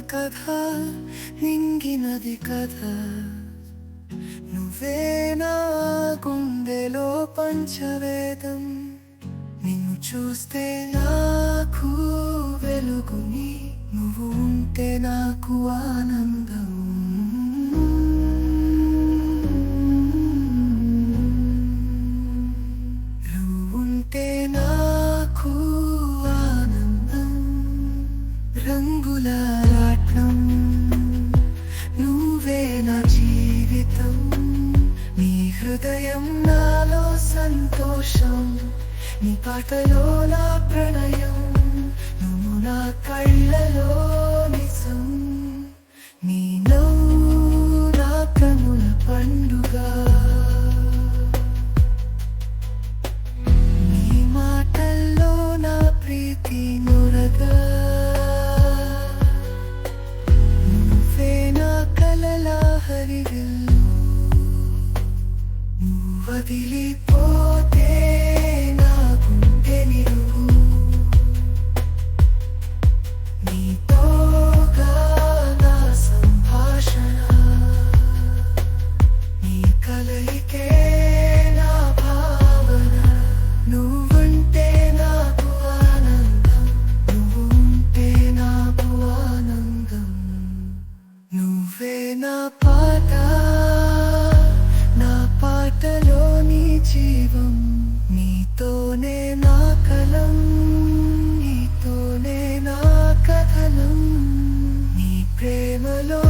కథ నింగినది కథ. నువ్వే నా గుండెలో పంచవేదం. నిన్ను చూస్తే నాకు వెలుగుని నువ్వు ఉంటే నాకు ఆనందం. రాట్నం నువ్వే నా జీవితం. నీ హృదయం నాలో సంతోషం. నీ పాటలో నా ప్రణయం. నువ్వు నా కళ్ళలో నిజం. నీ నవ్వు నా కనుల పండుగ. నీ మాటల్లో నా ప్రీతి నురగా. హరివిల్లు వదిలిపోతే నా గుండె నీతోగా నా సంభాషణ నీ కలయికే నా భావన. నువ్వుంటే నాకు ఆనందం నువ్వు నాకు ఆనందం. నువ్వే నా పాట నా పాటలో నీ జీవం నీతోనే నా కలం నీతోనే నా కథనం నీ ప్రేమలో